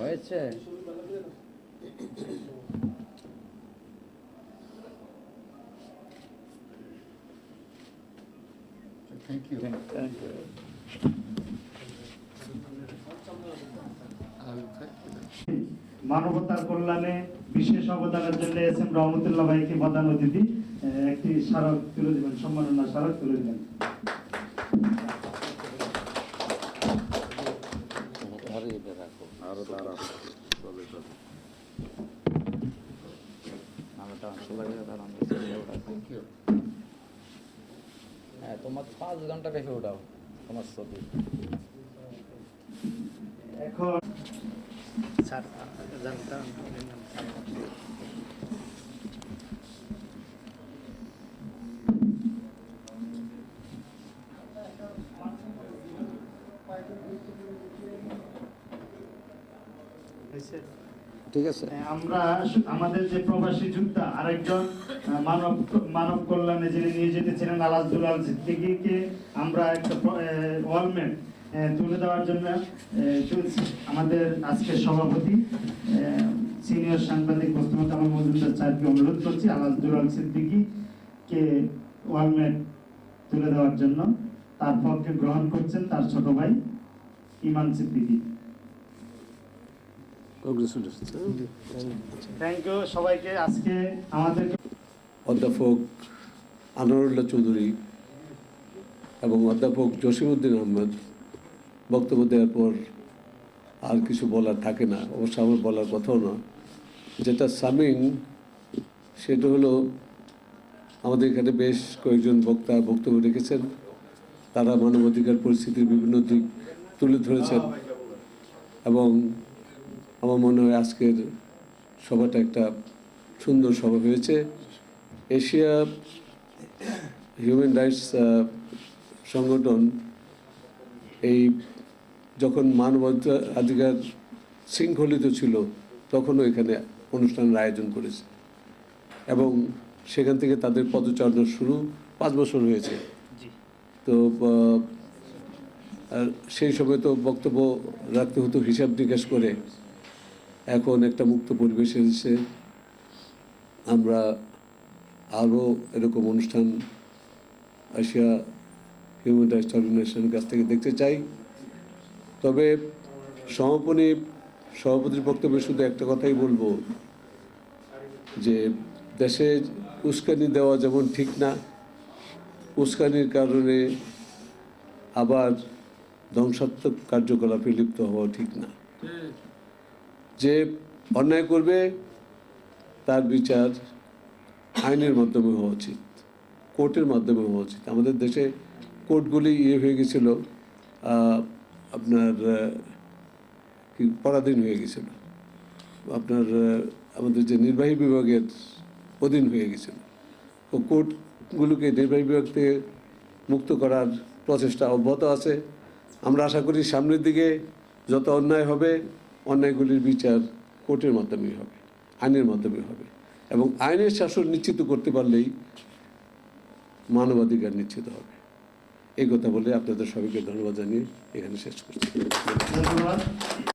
হয়েছে? Thank you thank you মানবতার কল্যাণে বিশেষ অবদানের জন্য এস এম রহমতুল্লাহ ভাইকে প্রধান অতিথি একটি স্মারক তুলে দিবেন সম্মাননা স্মারক তুলে দিবেন। আরো দাঁড়াও চলে চলে আমি তো সবাই দাঁড়ান থ্যাংক ইউ হ্যাঁ তোমার পাঁচ ঘন্টা রেখে ওঠাও তোমার ছবি এখন ঠিক আছে। আমরা আমাদের যে প্রবাসী যোদ্ধা আরেকজন মানব মানব কল্যাণে যিনি নিয়ে যেতেছিলেন আলাজুল আল সিদ্দিকীকে আমরা একটা ওয়ালমেট তুলে দেওয়ার জন্য আমাদের আজকের সভাপতি সিনিয়র সাংবাদিক মোস্তফা কামাল মজুমদার সাহেবকে অনুরোধ করছি আলাজুল আল সিদ্দিকীকে ওয়ালমেট তুলে দেওয়ার জন্য। তার পক্ষে গ্রহণ করছেন তার ছোট ভাই ইমান সিদ্দিকী। থ্যাংক ইউ সবাইকে আজকে অধ্যাপক আনোয়ারুল্লাহ চৌধুরী এবং অধ্যাপক জসিমউদ্দিন আহমেদ বক্তব্য দেওয়ার পর আর কিছু বলার থাকে না অবশ্য আমার বলার কথাও না। যেটা সামিং সেটা হলো আমাদের এখানে বেশ কয়েকজন বক্তা বক্তব্য রেখেছেন। তারা মানবাধিকার পরিস্থিতির বিভিন্ন দিক তুলে ধরেছেন এবং আমার মনে হয় আজকের সভাটা একটা সুন্দর সভা হয়েছে। এশিয়া হিউম্যান রাইটস সংগঠন এই যখন মানবাধিকার শৃঙ্খলিত ছিল তখনও এখানে অনুষ্ঠানের আয়োজন করেছে। এবং সেখান থেকে তাদের পদচারণা শুরু পাঁচ বছর হয়েছে। তো সেই সময় তো বক্তব্য রাখতে হতো হিসাব নিকাশ করে। এখন একটা মুক্ত পরিবেশ এসেছে। আমরা আরও এরকম অনুষ্ঠান এশিয়া হিউম্যান রাইটস অর্গানাইজেশনের কাছ থেকে দেখতে চাই। তবে সমাপনী সভাপতির বক্তব্যে শুধু একটা কথাই বলব যে দেশে উস্কানি দেওয়া যেমন ঠিক না, উস্কানির কারণে আবার ধ্বংসাত্মক কার্যকলাপে লিপ্ত হওয়া ঠিক না। যে অন্যায় করবে, তার বিচার আইনের মাধ্যমে হওয়া উচিত, কোর্টের মাধ্যমে হওয়া উচিত। আমাদের দেশে কোর্টগুলি ইয়ে হয়ে গেছিল আপনার কি পরাধীন হয়ে গেছিল। আপনার আমাদের যে নির্বাহী বিভাগের অধীন হয়ে গেছিল। ও কোর্টগুলোকে নির্বাহী বিভাগ থেকে মুক্ত করার প্রচেষ্টা অব্যাহত আছে। আমরা আশা করি সামনের দিকে যত অন্যায় হবে অন্যায়গুলির বিচার কোর্টের মাধ্যমে হবে, আইনের মাধ্যমে হবে। এবং আইনের শাসন নিশ্চিত করতে পারলেই মানবাধিকার নিশ্চিত হবে। এই কথা বলে আপনাদের সবাইকে ধন্যবাদ জানিয়ে এখানে শেষ করছি। ধন্যবাদ।